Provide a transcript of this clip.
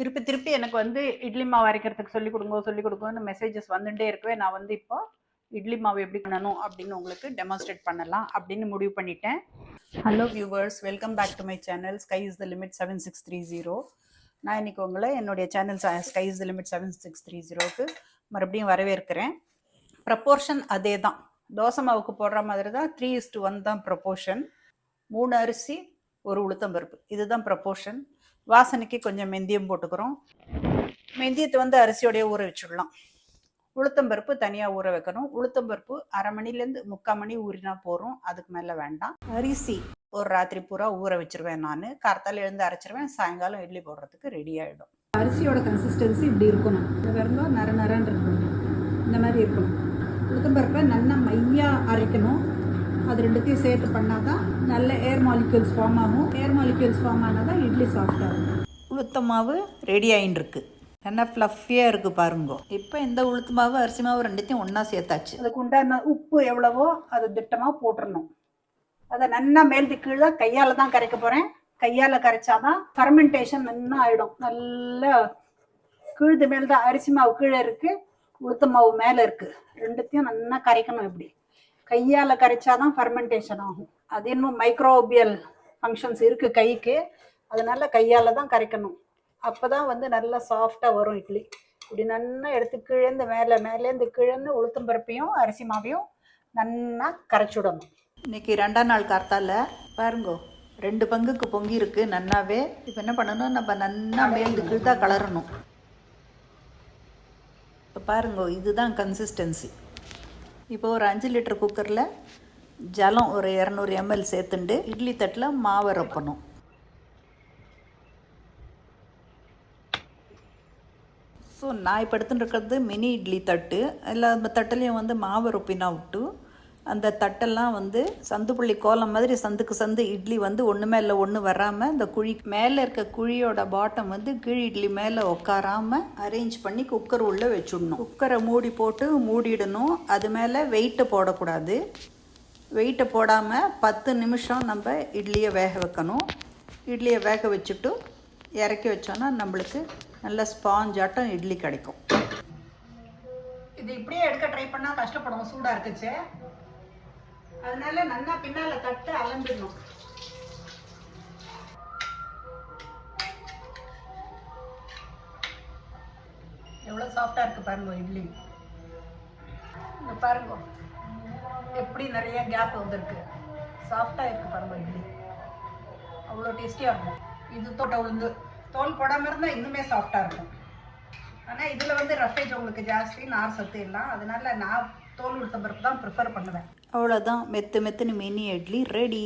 திருப்பி திருப்பி எனக்கு வந்து இட்லி மாவு அரைக்கிறதுக்கு சொல்லி கொடுங்க சொல்லி கொடுங்கன்னு மெசேஜஸ் வந்துட்டே இருக்கவே நான் வந்து இப்போ இட்லி மாவு எப்படி பண்ணணும் அப்படின்னு உங்களுக்கு டெமான்ஸ்ட்ரேட் பண்ணலாம் அப்படின்னு முடிவு பண்ணிட்டேன். Hello viewers welcome back to my channel sky is the limit seven six three zero நான் இன்னைக்கு உங்களை என்னுடைய channel sky is the limit seven six three ஜீரோக்கு மறுபடியும் வரவேற்கிறேன். ப்ரப்போர்ஷன் அதே தான். தோசை மாவுக்கு போடுற மாதிரி தான் த்ரீ இஸ் டு ஒன் தான் ப்ரப்போர்ஷன் மூணு அரிசி ஒரு உளுத்தம்பருப்பு. இதுதான் ப்ரப்போர்ஷன் வாசனைக்கு கொஞ்சம் மெந்தியம் போட்டுக்கிறோம். மெந்தியத்தை வந்து அரிசியோடைய ஊற வச்சுடலாம். உளுத்தம்பருப்பு தனியாக ஊற வைக்கணும். உளுத்தம்பருப்பு அரை மணிலேருந்து முக்கால் மணி ஊறினா போகிறோம் அதுக்கு மேலே வேண்டாம். அரிசி ஒரு ராத்திரி பூரா ஊற வச்சிருவேன் நான். கார்த்தால எழுந்து அரைச்சிருவேன். சாயங்காலம் இட்லி போடுறதுக்கு ரெடி ஆகிடும் அரிசியோட கன்சிஸ்டன்சி இப்படி இருக்கணும். இந்த வெறும் நர நரன்னு இருக்கணும். இந்த மாதிரி இருக்கணும். உளுத்தம்பருப்பை நல்லா மையாக அரைக்கணும். அது ரெண்டுத்தையும் சேர்த்து பண்ணால் தான் நல்ல ஏர் மாலிக்யூல்ஸ் ஃபார்ம் ஆகும். ஏர் மாலிக்யூல்ஸ் ஃபார்ம் ஆனால் தான் இட்லி சாஃப்ட் ஆகும். உளுத்த மாவு ரெடி ஆகின்னு இருக்கு நல்லா ஃப்ளஃபியாக இருக்குது பாருங்க. இப்போ இந்த உளுத்து மாவு அரிசி மாவு ரெண்டுத்தையும் ஒன்றா சேர்த்தாச்சு. அதுக்கு உண்டான உப்பு எவ்வளவோ அது திட்டமாக போட்டுடணும் அதை நல்லா மேல்தி கீழே கையால் தான் கரைக்க போகிறேன் கையால் கரைச்சாதான் ஃபர்மெண்டேஷன் நல்லா ஆகிடும் நல்லா கீழ்து மேல் தான் அரிசி மாவு கீழே இருக்குது உளுத்த மாவு மேலே இருக்குது ரெண்டுத்தையும் நல்லா கரைக்கணும் இப்படி. கையால் கரைச்சாதான் ஃபர்மெண்டேஷன் ஆகும். அது இன்னும் மைக்ரோபியல் ஃபங்க்ஷன்ஸ் இருக்குது கைக்கு. அதனால கையால் தான் கரைக்கணும். அப்போ தான் வந்து நல்லா சாஃப்டாக வரும் இட்லி. இப்படி நல்லா எடுத்து கீழேந்து மேலே மேலேருந்து கீழேந்து உளுத்தம் பருப்பையும் அரிசி மாவையும் நல்லா கரைச்சுடணும். இன்னைக்கு ரெண்டாம் நாள் கார்த்தால பாருங்கோ ரெண்டு பங்குக்கு பொங்கி இருக்கு நன்னாவே. இப்போ என்ன பண்ணணும்? நம்ம நன்னா மேல்ந்து தான் கலரணும். இப்போ பாருங்கோ இதுதான் கன்சிஸ்டன்சி இப்போ ஒரு அஞ்சு லிட்டர் குக்கரில் ஜலம் ஒரு இரநூறு எம்எல் சேர்த்துண்டு இட்லி தட்டில் மாவை ரொப்பணும். ஸோ நான் இப்போ எடுத்துட்டு இருக்கிறது மினி இட்லி தட்டு. எல்லா தட்டுலேயும் வந்து மாவு ரொப்பினா விட்டு அந்த தட்டெல்லாம் வந்து சந்துப்புள்ளி கோலம் மாதிரி சந்துக்கு சந்து இட்லி வந்து ஒன்று மேலே ஒன்று வராமல் இந்த குழி மேலே இருக்க குழியோட பாட்டம் வந்து கீழ் இட்லி மேலே உட்காராமல் அரேஞ்ச் பண்ணி குக்கர் உள்ளே வச்சுடணும். குக்கரை மூடி போட்டு மூடிடணும். அது மேலே வெயிட்டை போடக்கூடாது. வெயிட்டை போடாமல் பத்து நிமிஷம் நம்ம இட்லியை வேக வைக்கணும். இட்லியை வேக வச்சுட்டு இறக்கி வச்சோன்னா நம்மளுக்கு நல்ல ஸ்பாஞ்சாட்டம் இட்லி கிடைக்கும். இது இப்படியே எடுக்க ட்ரை பண்ணால் கஷ்டப்படும் சூடாக இருக்குச்சு. அதனால நல்லா பின்னால தட்டு அலம்பிடணும் எவ்வளோ சாஃப்டாக இருக்குது பாருங்க இட்லி. இந்த பாருங்க எப்படி நிறைய கேப் வந்திருக்கு. சாஃப்டாக இருக்குது பாருங்க இட்லி. அவ்வளோ டேஸ்டியாக இருக்கும். இது தோட்ட உளுந்து. தோல் போடாமல் இருந்தால் இன்னுமே சாஃப்டாக இருக்கும். ஆனால் இதில் வந்து ரஃபேஜ் உங்களுக்கு ஜாஸ்தி நார் சத்து எல்லாம். அதனால நான் தோல் உளுத்த பருப்பு தான் ப்ரிஃபர் பண்ணுவேன். அவ்வளோதான் மெத்து மெத்துன்னு மினி இட்லி ரெடி